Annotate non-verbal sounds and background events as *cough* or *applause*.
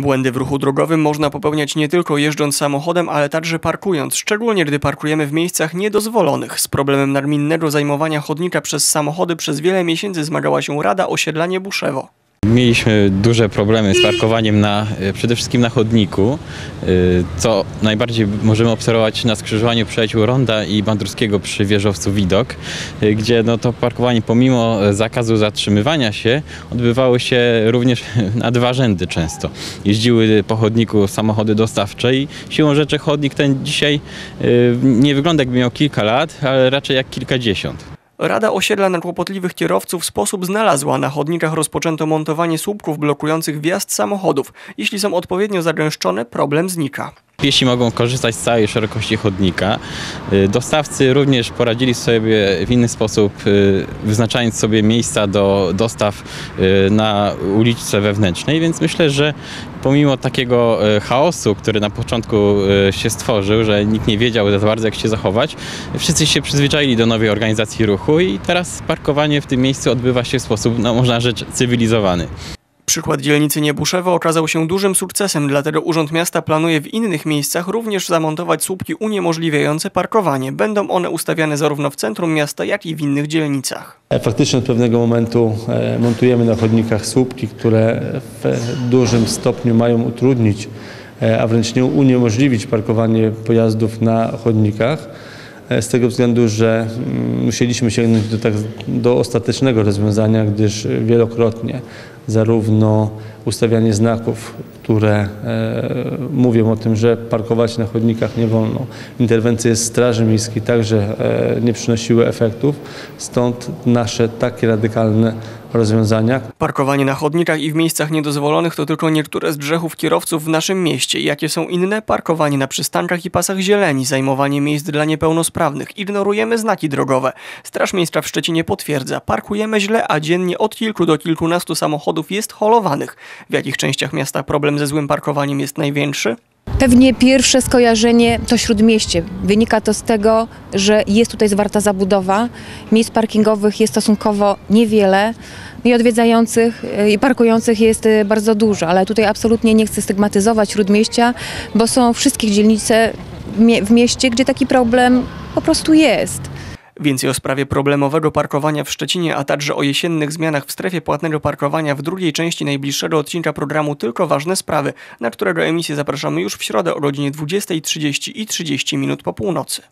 Błędy w ruchu drogowym można popełniać nie tylko jeżdżąc samochodem, ale także parkując, szczególnie gdy parkujemy w miejscach niedozwolonych. Z problemem nadminnego zajmowania chodnika przez samochody przez wiele miesięcy zmagała się Rada Osiedla Buszewo. Mieliśmy duże problemy z parkowaniem na, e, przede wszystkim na chodniku, e, co najbardziej możemy obserwować na skrzyżowaniu przyjaciół Ronda i Bandurskiego przy wieżowcu Widok, e, gdzie no to parkowanie pomimo zakazu zatrzymywania się odbywało się również *laughs* na dwa rzędy często. Jeździły po chodniku samochody dostawcze i siłą rzeczy chodnik ten dzisiaj nie wygląda jakby miał kilka lat, ale raczej jak kilkadziesiąt. Rada Osiedla na kłopotliwych kierowców sposób znalazła. Na chodnikach rozpoczęto montowanie słupków blokujących wjazd samochodów. Jeśli są odpowiednio zagęszczone, problem znika. Piesi mogą korzystać z całej szerokości chodnika. Y, Dostawcy również poradzili sobie w inny sposób, y, wyznaczając sobie miejsca do dostaw y, na uliczce wewnętrznej, więc myślę, że pomimo takiego chaosu, który na początku się stworzył, że nikt nie wiedział za bardzo jak się zachować, wszyscy się przyzwyczaili do nowej organizacji ruchu i teraz parkowanie w tym miejscu odbywa się w sposób, no, można rzecz, cywilizowany. Przykład dzielnicy Niebuszewo okazał się dużym sukcesem, dlatego Urząd Miasta planuje w innych miejscach również zamontować słupki uniemożliwiające parkowanie. Będą one ustawiane zarówno w centrum miasta, jak i w innych dzielnicach. Faktycznie od pewnego momentu e, montujemy na chodnikach słupki, które w dużym stopniu mają utrudnić, e, a wręcz nie uniemożliwić parkowanie pojazdów na chodnikach. e, Z tego względu, że mm, musieliśmy sięgnąć do, tak, do ostatecznego rozwiązania, gdyż wielokrotnie zarówno ustawianie znaków, które e, mówią o tym, że parkować na chodnikach nie wolno, interwencje Straży Miejskiej także e, nie przynosiły efektów, stąd nasze takie radykalne rozwiązania, Parkowanie na chodnikach i w miejscach niedozwolonych to tylko niektóre z grzechów kierowców w naszym mieście. Jakie są inne? Parkowanie na przystankach i pasach zieleni, zajmowanie miejsc dla niepełnosprawnych, ignorujemy znaki drogowe. Straż Miejska w Szczecinie potwierdza, parkujemy źle, a dziennie od kilku do kilkunastu samochodów jest holowanych. W jakich częściach miasta problem ze złym parkowaniem jest największy? Pewnie pierwsze skojarzenie to śródmieście. Wynika to z tego, że jest tutaj zwarta zabudowa, miejsc parkingowych jest stosunkowo niewiele i odwiedzających i parkujących jest e, bardzo dużo, ale tutaj absolutnie nie chcę stygmatyzować śródmieścia, bo są wszystkie dzielnice w mieście, gdzie taki problem po prostu jest. Więcej o sprawie problemowego parkowania w Szczecinie, a także o jesiennych zmianach w strefie płatnego parkowania w drugiej części najbliższego odcinka programu Tylko Ważne Sprawy, na którego emisję zapraszamy już w środę o godzinie 20.30 i 30 minut po północy.